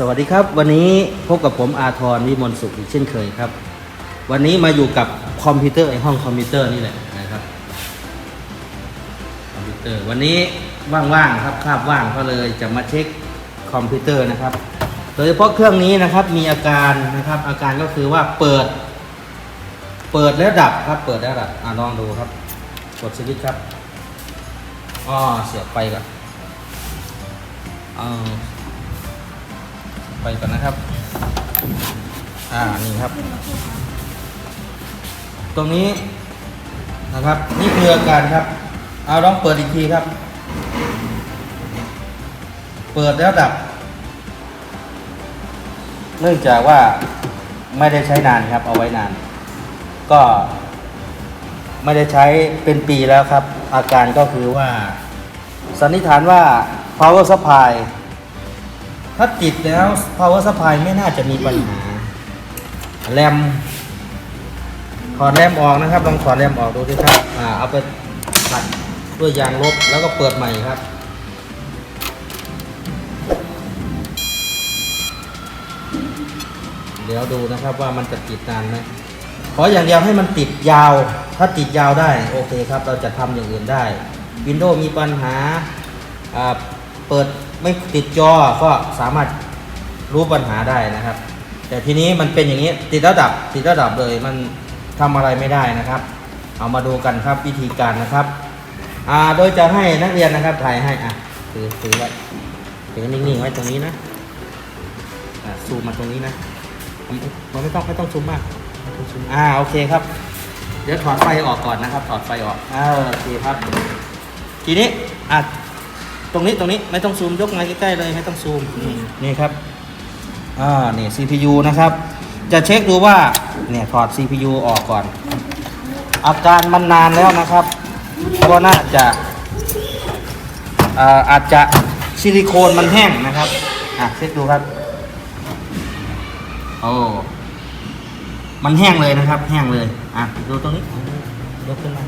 สวัสดีครับ วันนี้พบกับผมอาทรวิมลสุขอีกเช่นเคยครับ วันนี้มาอยู่กับคอมพิวเตอร์ไอห้องคอมพิวเตอร์นี่แหละนะครับคอมพิวเตอร์วันนี้ว่างๆครับคาบว่างก็เลยจะมาเช็คคอมพิวเตอร์นะครับ โดยเฉพาะเครื่องนี้นะครับมีอาการนะครับ อาการก็คือว่าเปิด เปิดแล้วดับครับ เปิดแล้วดับอะลองดูครับ กดสวิตช์ครับอ๋อเสียบไปก่อนเอา ไปก่อนนะครับ อ่า นี่ครับ ตรงนี้นะครับ นี่คืออาการครับ เอาลองเปิดอีกทีครับ เปิดแล้วดับ เนื่องจากว่าไม่ได้ใช้นานครับ เอาไว้นาน ก็ไม่ได้ใช้เป็นปีแล้วครับ อาการก็คือว่าสันนิษฐานว่า power supply ถ้าติดแล้ว power supply ไม่น่าจะมีปัญหาแรมถอดแรมออกนะครับ ลองถอดแรมออกดูสิครับ อ่า เอาไปขัดด้วยยางลบแล้วก็เปิดใหม่ครับ เดี๋ยวดูนะครับว่ามันจะติดนานไหมขออย่างเดียวให้มันติดยาว ถ้าติดยาวได้ โอเคครับ เราจะทำอย่างอื่นได้ Windows มีปัญหาอ่า เปิดไม่ติดจอก็สามารถรู้ปัญหาได้นะครับ แต่ทีนี้มันเป็นอย่างนี้ติดระดับติดระดับเลยมันทำอะไรไม่ได้นะครับ เอามาดูกันครับวิธีการนะครับอ่าโดยจะให้นักเรียนนะครับถ่ายให้อะถือถือไว้ถือนิ่งๆไว้ตรงนี้นะอะซูมมาตรงนี้นะมันไม่ต้องไม่ต้องซูมมากไม่ต้องซูมอ่าโอเคครับ เดี๋ยวถอดไฟออกก่อนนะครับ ถอดไฟออกอ่าโอเคครับ ทีนี้อะ ตรงนี้ตรงนี้ไม่ต้องซูมยกมาใกล้ๆเลยไม่ต้องซูมนี่นี่ครับอ่านี่ CPU นะครับ จะเช็คดูว่าเนี่ยถอด CPU ออกก่อน อาการมันนานแล้วนะครับก็น่าจะอ่าอาจจะซิลิโคนมันแห้งนะครับอะเช็คดูครับโอ้มันแห้งเลยนะครับ แห้งเลยอะดูตรงนี้ยกขึ้นมา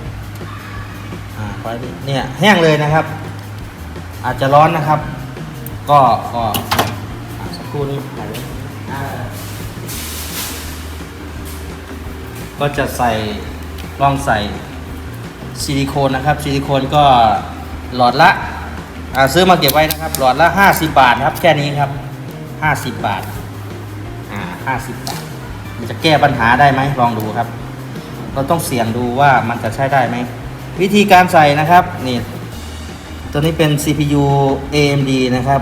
อ่าคอยดูเนี่ยแห้งเลยนะครับ อาจจะร้อนนะครับ ก็ก็สักครู่นี้ไว้อ่าก็จะใส่ลองใส่ซิลิโคนนะครับซิลิโคนก็หลอดละอ่าซื้อมาเก็บไว้นะครับ หลอดละ 50 บาทครับ แค่นี้ครับ 50 บาทอ่าห้าสิบบาท มันจะแก้ปัญหาได้ไหมลองดูครับ เราต้องเสี่ยงดูว่ามันจะใช้ได้ไหม วิธีการใส่นะครับนี่ ตัวนี้เป็น CPU AMD นะครับ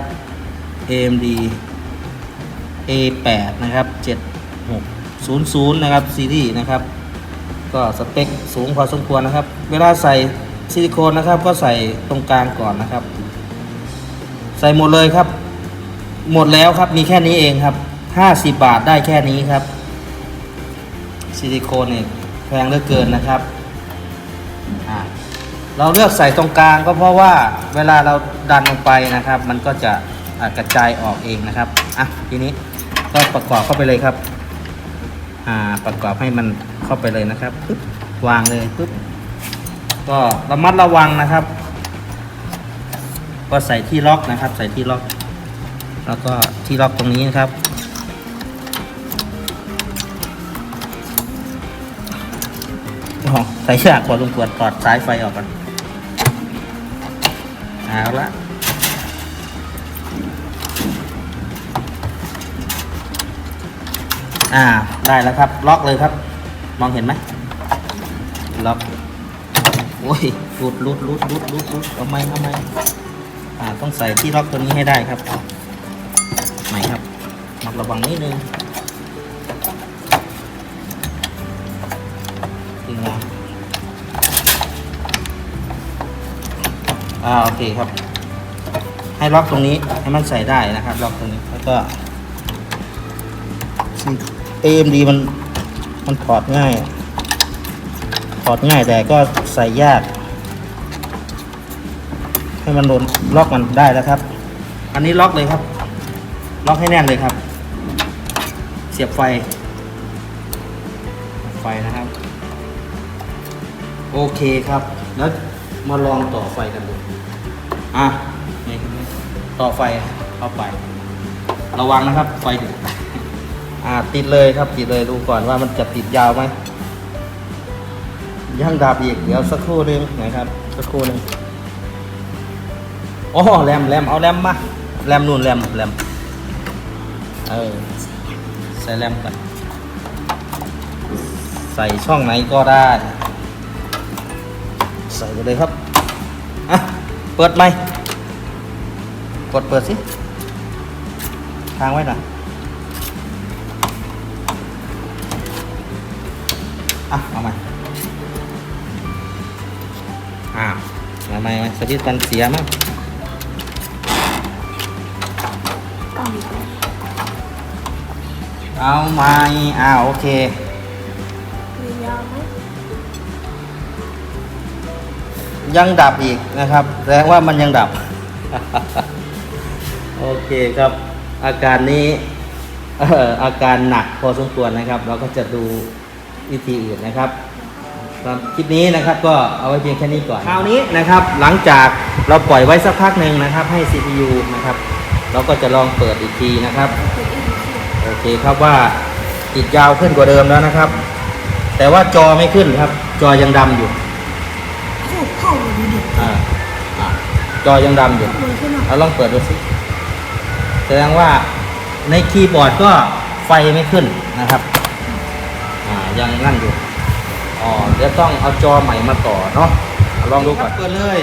AMD A8 นะครับ 7600 นะครับซีรีส์นะครับ ก็สเปคสูงพอสมควรนะครับ เวลาใส่ซิลิโคนนะครับ ก็ใส่ตรงกลางก่อนนะครับ ใส่หมดเลยครับ หมดแล้วครับมีแค่นี้เองครับ 50 บาทได้แค่นี้ครับ ซิลิโคนเนี่ยแพงเหลือเกินนะครับ อ่า เราเลือกใส่ตรงกลางก็เพราะว่าเวลาเราดันลงไปนะครับ มันก็จะกระจายออกเองนะครับอะทีนี้ก็ประกอบเข้าไปเลยครับอ่าประกอบให้มันเข้าไปเลยนะครับปึ๊บวางเลยปึ๊บก็ระมัดระวังนะครับ ก็ใส่ที่ล็อกนะครับ ใส่ที่ล็อก แล้วก็ที่ล็อกตรงนี้นะครับอ๋อใส่ยากกว่าลุงขวดถอดสายไฟออกก่อน เอาละอ่าได้แล้วครับ ล็อกเลยครับ มองเห็นไหมล็อกโอ้ยหลุดหลุดหลุดหลุดหลุดหลุดเอาไมเอาไมอ่าต้องใส่ที่ล็อกตัวนี้ให้ได้ครับไหนครับมักระวังนิดนึง อ่าโอเคครับ ให้ล็อกตรงนี้ให้มันใส่ได้นะครับ ล็อกตรงนี้แล้วก็ AMD มันมันถอดง่ายถอดง่ายแต่ก็ใส่ยาก ให้มันโดนล็อกมันได้แล้วครับ อันนี้ล็อกเลยครับ ล็อกให้แน่นเลยครับ เสียบไฟ ไฟนะครับ โอเคครับ แล้วมาลองต่อไฟกันดู อะนี่ครับต่อไฟเข้าไป ระวังนะครับไฟดูดอ่าติดเลยครับติดเลยดูก่อนว่ามันจะติดยาวไหมยังดับอีกเดี๋ยวสักครู่หนึงนะครับสักครู่หนึงอ๋อแรมแรมเอาแรมมาแรมนู่นแรมแรมเออใส่แรมก่อนใส่ช่องไหนก็ได้ ใส่ไปเลยครับอะ เปิดไหมกดเปิดสิทางไว้หน่อยอะเอามาอ้าวมาไหมมาสวิตช์มันเสียมั้งกล่องเอาไหมอ้าวโอเค ยังดับอีกนะครับแสดงว่ามันยังดับ โอเคครับ อาการนี้เอ่ออาการหนักพอสมควรนะครับ เราก็จะดูวิธีอื่นนะครับสำหรับคลิปนี้นะครับก็เอาไว้เพียงแค่นี้ก่อนคราวนี้นะครับ หลังจากเราปล่อยไว้สักพักหนึ่งนะครับ ให้ CPU นะครับ เราก็จะลองเปิดอีกทีนะครับเป็นอีกทีโอเคครับว่าติดยาวขึ้นกว่าเดิมแล้วนะครับ แต่ว่าจอไม่ขึ้นครับ จอยังดำอยู่ จอยังดำอยู่ มือขึ้นมาเราลองเปิดดูสิ แสดงว่าในคีย์บอร์ดก็ไฟไม่ขึ้นนะครับ อ่า ยังนั่นอยู่ อ๋อเดี๋ยวต้องเอาจอใหม่มาต่อเนาะอะลองดูก่อนเปิดเลย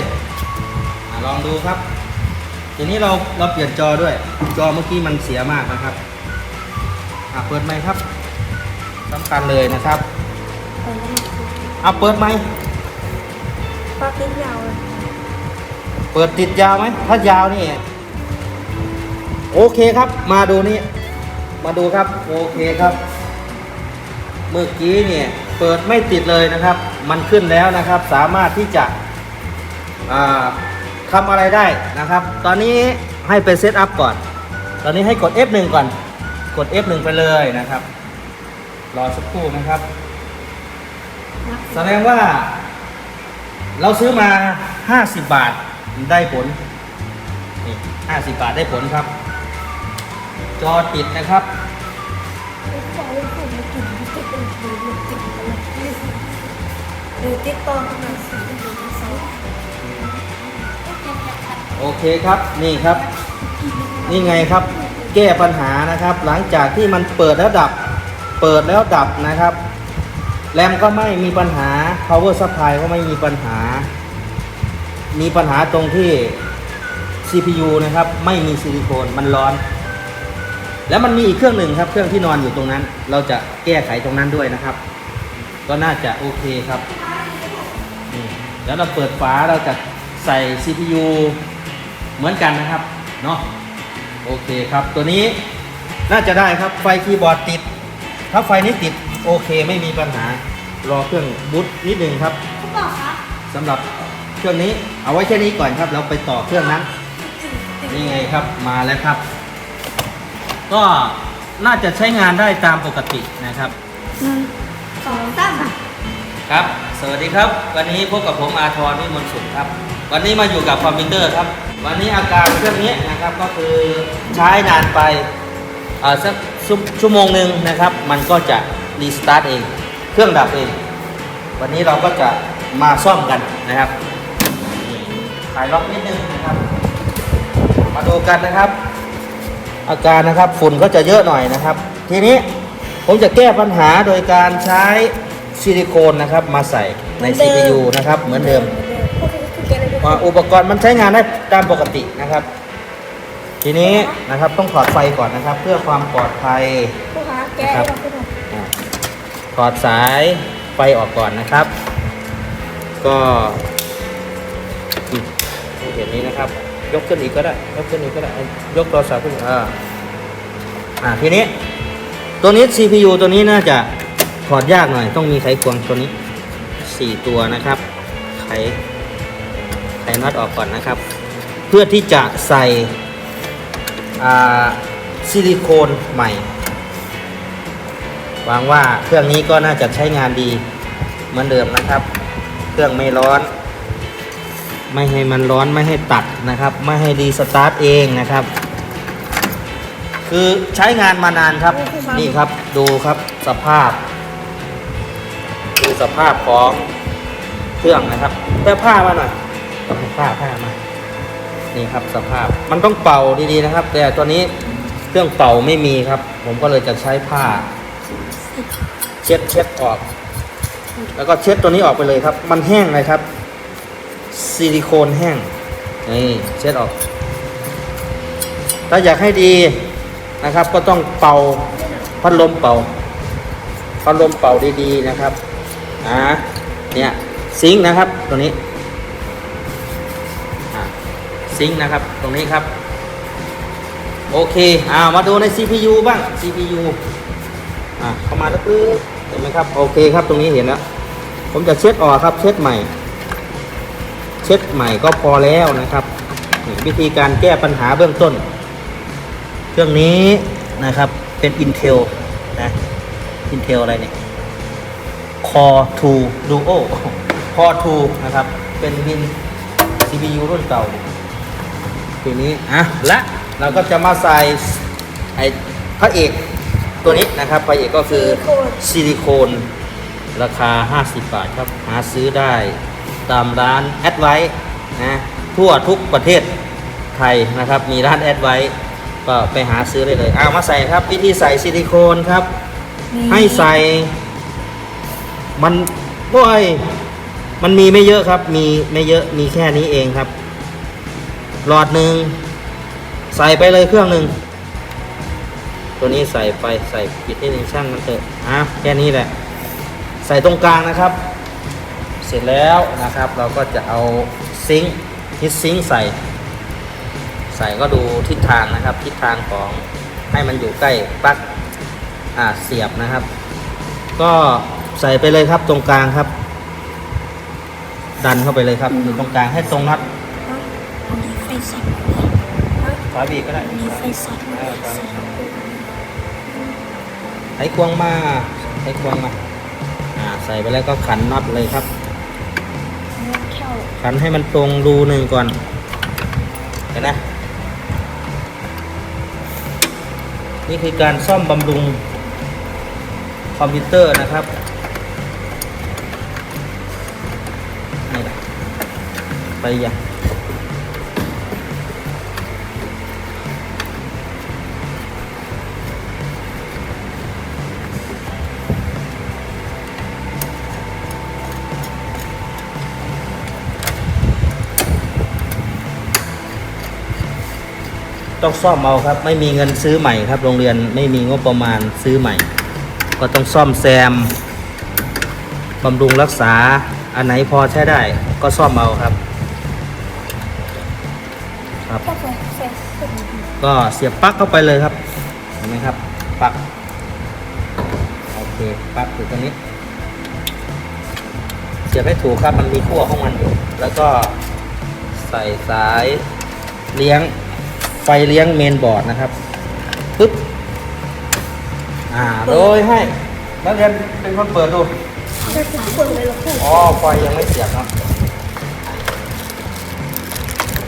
อะลองดูครับ ทีนี้เราเราเปลี่ยนจอด้วย จอเมื่อกี้มันเสียมากนะครับ อะเปิดไหมค์ครับสำคัญเลยนะครับไปแล้วมาเอาเปิดไหมค์ปลาติ้นยาวเลย เปิดติดยาวไหมถ้ายาวนี่โอเคครับ มาดูนี่ มาดูครับ โอเคครับ เมื่อกี้เนี่ยเปิดไม่ติดเลยนะครับ มันขึ้นแล้วนะครับ สามารถที่จะอ่าทำอะไรได้นะครับ ตอนนี้ให้ไปเซตอัพก่อน ตอนนี้ให้กด F1 ก่อน กด F1 ไปเลยนะครับ รอสักครู่นะครับนะแสดงว่า เราซื้อมา 50 บาท ได้ผลนี่50บาทได้ผลครับ จอติดนะครับดูติดต่อกันมาสิดูดูสิโอเคครับนี่ครับ นี่ไงครับ แก้ปัญหานะครับ หลังจากที่มันเปิดแล้วดับ เปิดแล้วดับนะครับ แรมก็ไม่มีปัญหา power supply ก็ไม่มีปัญหา มีปัญหาตรงที่ CPU นะครับ ไม่มีซิลิโคนมันร้อน แล้วมันมีอีกเครื่องหนึ่งครับ เครื่องที่นอนอยู่ตรงนั้น เราจะแก้ไขตรงนั้นด้วยนะครับ ก็น่าจะโอเคครับนี่แล้วเราเปิดฝาเราจะใส่ CPU เหมือนกันนะครับเนาะโอเคครับ ตัวนี้น่าจะได้ครับไฟคีย์บอร์ดติด ถ้าไฟนี้ติดโอเคไม่มีปัญหารอเครื่องบูตนิดนึงครับคุณบอกคะสำหรับ เครื่องนี้เอาไว้แค่นี้ก่อนครับ เราไปต่อเครื่องนั้นนี่ไงครับมาแล้วครับ ก็น่าจะใช้งานได้ตามปกตินะครับหนึ่งสองสามครับ สวัสดีครับ วันนี้พบกับผมอาทรวิมลสุขครับ วันนี้มาอยู่กับคอมพิวเตอร์ครับ วันนี้อาการเครื่องนี้นะครับก็คือใช้นานไปอ่าสักชั่วชั่วโมงหนึ่งนะครับ มันก็จะรีสตาร์ทเอง เครื่องดับเอง วันนี้เราก็จะมาซ่อมกันนะครับนี่ ถ่ายล็อกนิดนึงนะครับ มาดูกันนะครับ อาการนะครับฝุ่นก็จะเยอะหน่อยนะครับ ทีนี้ผมจะแก้ปัญหาโดยการใช้ซิลิโคนนะครับ มาใส่ใน CPU นะครับ เหมือนเดิมว่าอุปกรณ์มันใช้งานได้ตามปกตินะครับ ทีนี้นะครับต้องถอดไฟก่อนนะครับ เพื่อความปลอดภัยคราขึ้นมาอ่าถอดสายไฟออกก่อนนะครับ ก็อืม อย่างนี้นะครับ ยกขึ้นอีกก็ได้ ยกขึ้นอีกก็ได้ ยกโทรศัพท์ขึ้นอ่าอ่าทีนี้ ตัวนี้ CPU ตัวนี้น่าจะถอดยากหน่อย ต้องมีไขควงตัวนี้สี่ตัวนะครับ ไขไขน็อตออกก่อนนะครับ เพื่อที่จะใส่อ่าซิลิโคนใหม่หวังว่าเครื่องนี้ก็น่าจะใช้งานดีเหมือนเดิมนะครับ เครื่องไม่ร้อน ไม่ให้มันร้อนไม่ให้ตัดนะครับ ไม่ให้รีสตาร์ทเองนะครับ คือใช้งานมานานครับ นี่ครับดูครับสภาพ ดูสภาพของเครื่องนะครับแป้ผ้ามาหน่อยเอาผ้าผ้ามานี่ครับสภาพมันต้องเป่าดีๆนะครับ แต่ตัวนี้เครื่องเป่าไม่มีครับ ผมก็เลยจะใช้ผ้า เช็ดเช็ดออก แล้วก็เช็ดตัวนี้ออกไปเลยครับ มันแห้งเลยครับ ซิลิโคนแห้งนี่เช็ดออก ถ้าอยากให้ดีนะครับ ก็ต้องเป่าพัดลมเป่าพัดลมเป่าดีๆนะครับอ่าเนี่ยซิงนะครับตัวนี้อ่าซิงนะครับ ตรงนี้ครับ โอเคอ่ามาดูใน CPU บ้าง CPU อ่าเข้ามาแล้วปึ๊บเห็นไหมครับ โอเคครับตรงนี้เห็นแล้วผมจะเช็ดออกครับ เช็ดใหม่ เช็ดใหม่ก็พอแล้วนะครับนี่วิธีการแก้ปัญหาเบื้องต้น เครื่องนี้นะครับเป็น Intel นะ Intel อะไรเนี่ย Core 2 Duo Core 2นะครับ เป็นวิน CPU รุ่นเก่า ทีนี้อะและเราก็จะมาใส่ไอ้พระเอกตัวนี้นะครับพระเอกก็คือซิลิโคนราคา 50 บาทครับ หาซื้อได้ ตามร้านแอดไวนะทั่วทุกประเทศไทยนะครับ มีร้านแอดไวก็ไปหาซื้อได้เลยเอามาใส่ครับ วิธีใส่ซิลิโคนครับให้ใส่ มันโอ้ยมันมีไม่เยอะครับ มีไม่เยอะมีแค่นี้เองครับ หลอดหนึ่งใส่ไปเลยเครื่องหนึ่งตัวนี้ใส่ไปใส่ปิดนิดนึงช่างมันเถอะอะแค่นี้แหละ ใส่ตรงกลางนะครับ เสร็จแล้วนะครับ เราก็จะเอาซิงค์ฮิตซิงค์ใส่ ใส่ก็ดูทิศทางนะครับ ทิศทางของให้มันอยู่ใกล้ปลั๊กอ่าเสียบนะครับ ก็ใส่ไปเลยครับตรงกลางครับ ดันเข้าไปเลยครับอยู่ตรงกลางให้ตรงน็อตอันนี้ไฟสัตว์ฝาบีบก็ได้อันนี้ไฟสัตว์ไขควงมาไขควงมาอ่าใส่ไปแล้วก็ขันน็อตเลยครับแค่ว ขันให้มันตรงรูหนึ่งก่อน เห็นไหมนี่คือการซ่อมบำรุงคอมพิวเตอร์นะครับนี่ไปยัง ต้องซ่อมเอาครับ ไม่มีเงินซื้อใหม่ครับ โรงเรียนไม่มีงบประมาณซื้อใหม่ ก็ต้องซ่อมแซมบำรุงรักษาอันไหนพอใช้ได้ ก็ซ่อมเอาครับ ครับ ก็ไฟไฟสัตว์ก็เสียบปลั๊กเข้าไปเลยครับเห็นไหมครับปลั๊กโอเคปลั๊กอยู่ตรงนี้ เสียบให้ถูกครับมันมีขั้วของมันอยู่แล้วก็ใส่สายเลี้ยง ไฟเลี้ยงเมนบอร์ดนะครับปึ๊บอ่าโดยให้นักเรียนเป็นคนเปิดดูได้ทุกคนเลยเหรอครูอ๋อไฟยังไม่เสียบเนาะ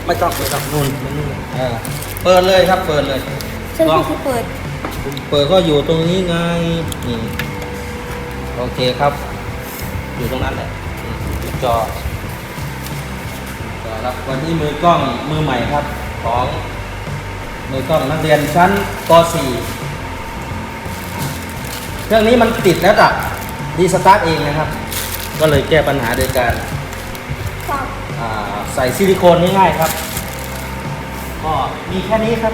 ไม่ต้องไม่ต้องนู่นนู่นเออเปิดเลยครับเปิดเลยใช่ที่คือเปิด เปิดก็อยู่ตรงนี้ไงนี่โอเคครับ อยู่ตรงนั้นแหละอืมอยู่จอจอครับวันนี้มือกล้องมือใหม่ครับของ มือกล้องนักเรียนชั้นป .4 เครื่องนี้มันติดแล้วดับดีสตาร์ทเองนะครับ ก็เลยแก้ปัญหาโดยการฟังอ่าใส่ซิลิโคนง่ายๆครับ ก็มีแค่นี้ครับ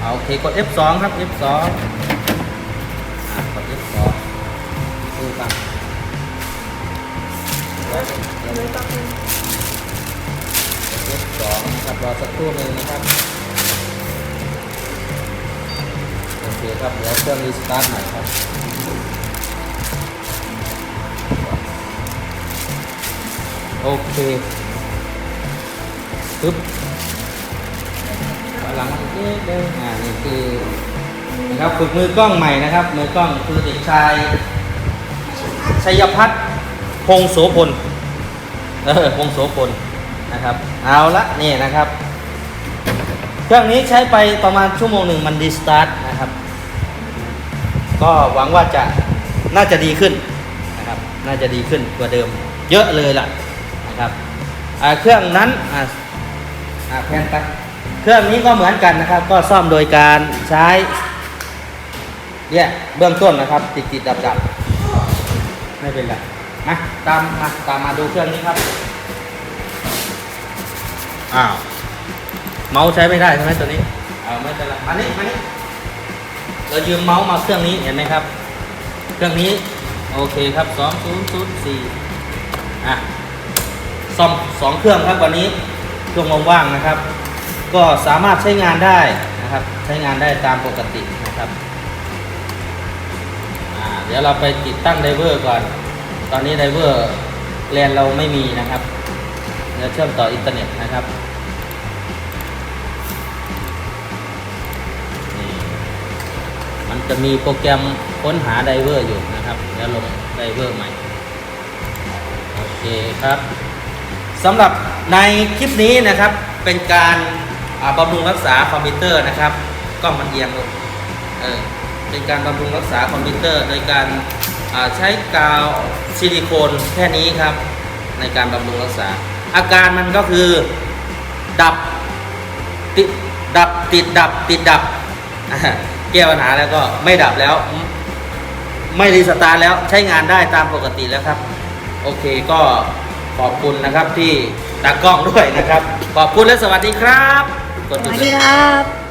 เอาโอเคกด F2 ครับ F2 อ่ากด F2 ดูกันแล้วเดี๋ยวไม่ต้องกด F2 นะครับรอสักครู่หนึ่งนะครับโอเคครับเดี๋ยวเครื่องรีสตาร์ทใหม่ครับโอเคปึ๊บหลังอีกนิดนึงอ่านี่คือนะครับฝึกมือกล้องใหม่นะครับ มือกล้องคือเด็กชายชัยพัฒน์พงโสพลเออพงโสพล นะครับ เอาละนี่นะครับพรื่องนี้ใช้ไปประมาณชั่วโมงหนึ่งมันดีสตาร์ทนะครับ ก็หวังว่าจะน่าจะดีขึ้นนะครับ น่าจะดีขึ้นกว่าเดิม เยอะเลยล่ะนะครับเครื่องนั้นอ่าอ่าแพนไปเครื่องนี้ก็เหมือนกันนะครับ ก็ซ่อมโดยการใช้เนี่ยเบื้องต้นนะครับ ติดติดดับดับไม่เป็นไรมาตามมาตามมาดูเครื่องนี้ครับ อ้าว เมาส์ใช้ไม่ได้ใช่ไหมตัวนี้เอาไม่เป็นไรอันนี้อันนี้เรายืมเมาส์มาเครื่องนี้เห็นไหมครับ เครื่องนี้โอเคครับ2004อะซ่อมสองเครื่องครับวันนี้ช่วงว่างๆนะครับ ก็สามารถใช้งานได้นะครับ ใช้งานได้ตามปกตินะครับอ่าเดี๋ยวเราไปติดตั้งไดเวอร์ก่อน ตอนนี้ไดเวอร์แลนเราไม่มีนะครับเดี๋ยวเชื่อมต่ออินเทอร์เน็ตนะครับ จะมีโปรแกรมค้นหาไดเวอร์อยู่นะครับเดี๋ยวลงไดเวอร์ใหม่ โอเคครับสำหรับในคลิปนี้นะครับ เป็นการบำรุงรักษาคอมพิวเตอร์นะครับกล้องมันเอียงลงเออเป็นการบำรุงรักษาคอมพิวเตอร์ โดยการใช้กาวซิลิโคนแค่นี้ครับ ในการบำรุงรักษา อาการมันก็คือดับติดดับติดดับติดดับ แก้ปัญหาแล้วก็ไม่ดับแล้ว ไม่รีสตาร์แล้วใช้งานได้ตามปกติแล้วครับ โอเคก็ขอบคุณนะครับที่ตากล้องด้วยนะครับ ขอบคุณและสวัสดีครับ สวัสดีครับ